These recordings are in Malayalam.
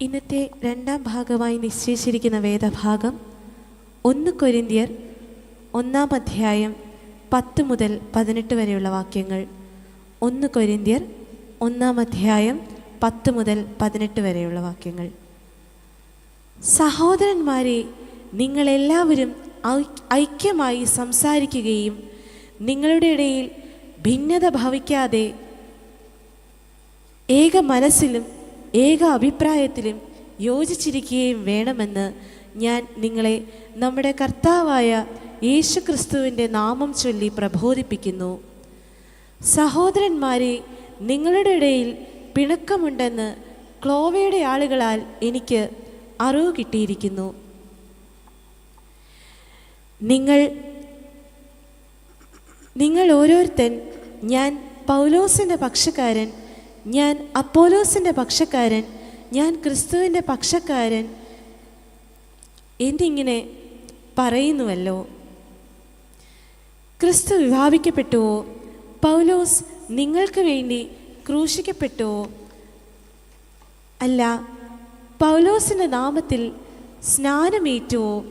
ഇന്നത്തെ രണ്ടാം ഭാഗമായി നിശ്ചയിച്ചിരിക്കുന്ന വേദഭാഗം ഒന്ന് കൊരിന്തിയർ ഒന്നാം അധ്യായം പത്ത് മുതൽ പതിനെട്ട് വരെയുള്ള വാക്യങ്ങൾ. ഒന്ന് കൊരിന്തിയർ ഒന്നാം അധ്യായം പത്ത് മുതൽ പതിനെട്ട് വരെയുള്ള വാക്യങ്ങൾ. സഹോദരന്മാരെ നിങ്ങളെല്ലാവരും ഐക്യമായി സംസാരിക്കുകയും നിങ്ങളുടെ ഇടയിൽ ഭിന്നത ഭവിക്കാതെ ഏക മനസ്സിലും ഏക അഭിപ്രായത്തിലും യോജിച്ചിരിക്കുകയും വേണമെന്ന് ഞാൻ നിങ്ങളെ നമ്മുടെ കർത്താവായ യേശു ക്രിസ്തുവിന്റെ നാമം ചൊല്ലി പ്രബോധിപ്പിക്കുന്നു. സഹോദരന്മാരെ നിങ്ങളുടെ ഇടയിൽ പിണക്കമുണ്ടെന്ന് ക്ലോവയുടെ ആളുകളാൽ എനിക്ക് അറിവ് കിട്ടിയിരിക്കുന്നു. നിങ്ങൾ നിങ്ങൾ ഓരോരുത്തൻ ഞാൻ പൗലോസിന്റെ പക്ഷക്കാരൻ ഞാൻ അപ്പോലോസിന്റെ പക്ഷക്കാരൻ ഞാൻ ക്രിസ്തുവിന്റെ പക്ഷക്കാരൻ എന്നിങ്ങനെ പറയുന്നുവല്ലോ. ക്രിസ്തു വിഭാവിക്കപ്പെട്ടുവോ പൗലോസ് നിങ്ങൾക്ക് വേണ്ടി ക്രൂശിക്കപ്പെട്ടുവോ? അല്ല പൗലോസിന്റെ നാമത്തിൽ സ്നാനമേറ്റുവോ?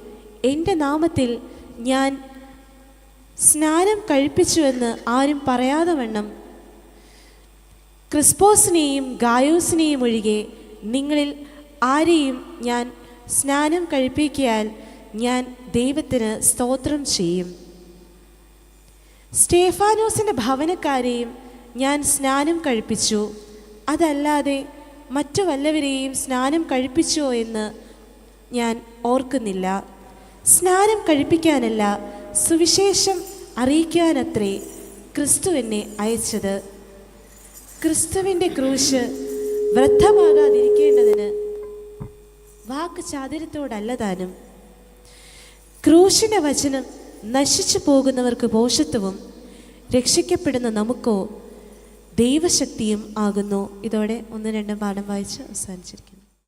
എന്റെ നാമത്തിൽ ഞാൻ സ്നാനം കഴിപ്പിച്ചുവെന്ന് ആരും പറയാതെ വണ്ണം ക്രിസ്പോസിനെയും ഗായോസിനെയും ഒഴികെ നിങ്ങളിൽ ആരെയും ഞാൻ സ്നാനം കഴിപ്പിക്കിയാൽ ഞാൻ ദൈവത്തിന് സ്തോത്രം ചെയ്യും. സ്റ്റേഫാനോസിന്റെ ഭവനക്കാരെയും ഞാൻ സ്നാനം കഴിപ്പിച്ചു. അതല്ലാതെ മറ്റു വല്ലവരെയും സ്നാനം കഴിപ്പിച്ചോ എന്ന് ഞാൻ ഓർക്കുന്നില്ല. സ്നാനം കഴിപ്പിക്കാനല്ല സുവിശേഷം അറിയിക്കാനത്രേ ക്രിസ്തു എന്നെ അയച്ചത്. ക്രിസ്തുവിന്റെ ക്രൂശ് വൃദ്ധമാകാതിരിക്കേണ്ടതിന് വാക്ക് ചാതിരത്തോടല്ല താനും. ക്രൂശിന്റെ വചനം നശിച്ചു പോകുന്നവർക്ക് പോഷത്വവും രക്ഷിക്കപ്പെടുന്ന നമുക്കോ ദൈവശക്തിയും ആകുന്നു. ഇതോടെ ഒന്ന് രണ്ടും പാഠം വായിച്ച് അവസാനിച്ചിരിക്കുന്നു.